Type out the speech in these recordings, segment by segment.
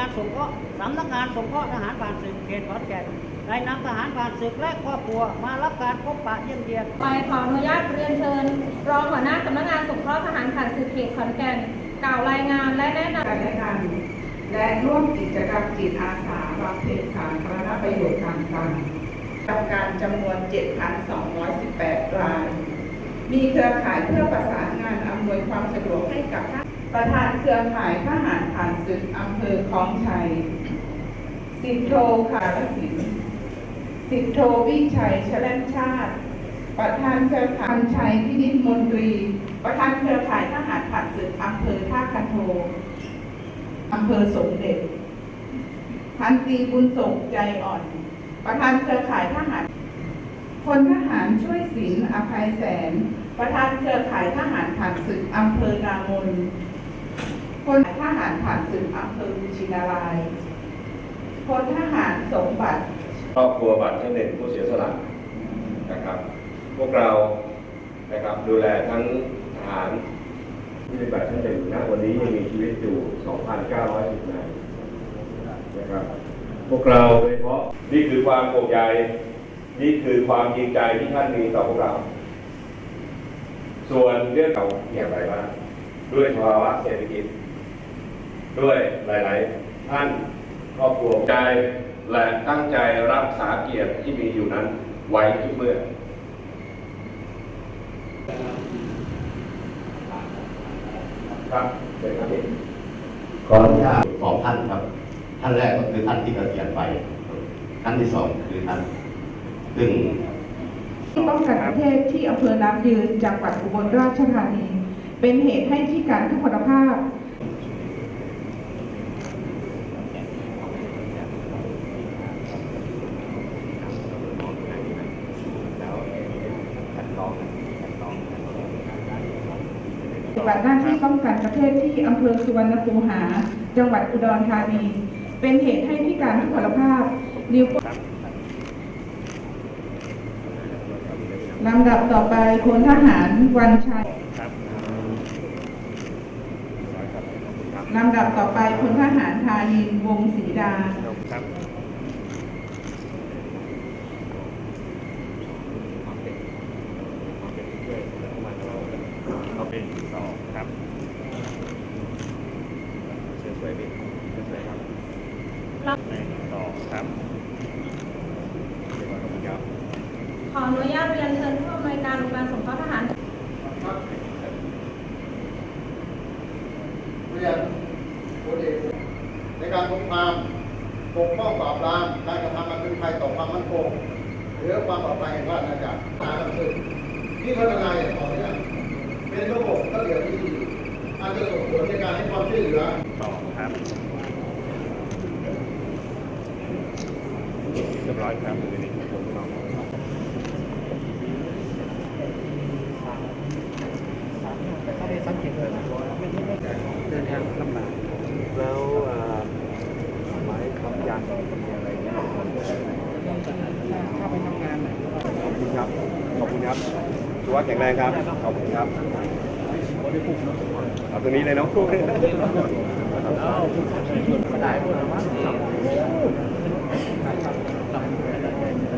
านสงเคราะห์ทหารผ่านศึกเขตขอนแก่นได้นำทหารผ่านศึกและครอบครัวมารับการพบปะเยี่ยมเยียนไปขออนุญาตเรียนเชิญ รองหัวหน้าสำนักงานสงเคราะห์ทหารผ่านสื่อเขตขอนแก่นกล่าวรายงานและแนะนำกันและกันและร่วมกิจกรรมจิตอาสาบำเพ็ญสาธารณประโยชน์ทางการทำการจำนวน 7,218 ราย มีเครือข่ายเพื่อประสานงานอำนวยความสะดวกให้กับทหาร ประธานเครือข่ายทหารผ่านศึกอำเภอคลองชัย สิบโทคารศิลป์สิบโทวิชัยชลันชาติ ประธานเครือข่ายชัยพินิจมนตรี ประธานเครือข่ายทหารผ่านศึกอำเภอท่าคันโทอำเภอสมเด็จพันตรีบุญสงใจอ่อน ประธานเครือข่ายทหารพลทหารช่วยศิลอภัยแสน ประธานเครือข่ายทหารผ่านศึกอำเภอนามน พลทหารผ่านศึกอำเภอชินารายณ์พลทหารสมบัติครอบครัวบัตรท่นหนึ่งผู้เสียสละนะครับ พวกเรานะครับดูแลทั้งทหารที่เป็นบัตรท่านหนึ่งณวันนี้ยังมีชีวิตอยู่ 2,910นายนะครับ พวกเราโดยเฉพาะนี่คือความห่วงใยนี่คือความจริงใจที่ท่านมีต่อพวกเรา ส่วนเรื่องเราอย่างไรบ้างด้วยภาวะเศรษฐกิจ ด้วยหลาย ๆ ท่านครอบครัวใจและตั้งใจรักษาเกียรติที่มีอยู่นั้นไว้ทุกเมื่อครับเชิญครับพี่ขออนุญาตสองท่านครับ ท่านแรกก็คือท่านที่เกษียณไป ท่านที่สองคือท่านซึ่งที่ป้องกันประเทศที่อำเภอน้ำยืนจังหวัดอุบลราชธานี เป็นเหตุให้ที่การทุกพลภาพ ปฏิ บัติหน้าที่ป้องกันประเทศที่อำเภอสุวรรณคูหา จังหวัดอุดรธานี เป็นเหตุให้พิการทุกพลภาพนิ้วโป้งลำดับต่อไปพลทหารวันชัยลำดับต่อไปพลทหารธานินวงศรีดา เขาเป็นสองครับเชิญสวยพี่เชิญสวยครับหนึ่งสองครับเรียกว่าขอบคุณครับขออนุญาตเรียนเชิญผู้อำนวยการโรงพยาบาลสงเคราะห์ทหารเรียนพลเอกในการสงครามปกป้องปราบปรามการกระทำมันเป็นภัยต่อความมั่นคงหรือความปลอดภัยแห่งราชอาณาจักรตามคือที่พัฒนาอย่างต่อ อาจจะส่งผลในการให้ความช่วยเหลือสองครับเรียบร้อยครับมือนี้ผมสองแล้วหมายคำยันมีอะไรเงี้ยขอบคุณครับ ขอบคุณครับถือว่าแข็งแรงครับ ขอบคุณครับ เอาตรงนี้เลยเนาะข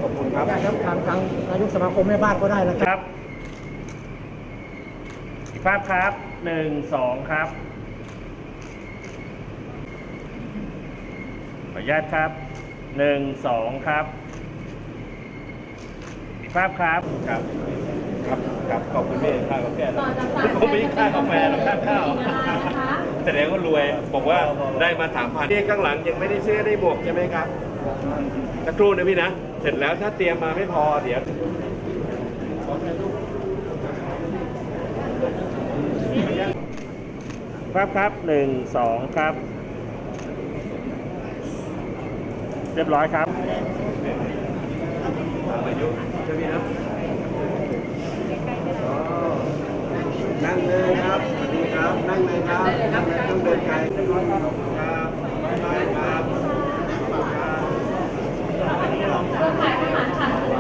อบคุณครับได้ครับทางทางนายกสมาคมแม่บ้านก็ได้นะครับอีกภาพครับหนึ่งสองครับ ขออนุญาตครับหนึ่งสองครับอีกภาพครับครับ ครับครับขอบคุณพี่ค่ากาแฟต่อจากฝ่ายผมไม่ค่ากาแฟหรอกค่าข้าวนะคะแสดงว่ารวยบอกว่าได้มาสามพันนี่ข้างหลังยังไม่ได้ซื้อได้บวกใช่ไหมครับสักครู่นะพี่นะ เสร็จแล้วถ้าเตรียมมาไม่พอเดี๋ยวภาพครับหนึ่งสองครับ เรียบร้อยครับ นั่งเลยครับสวัสดีครับ นั่งเลยครับต้องเดินไกลครับครับเครือข่ายทหาร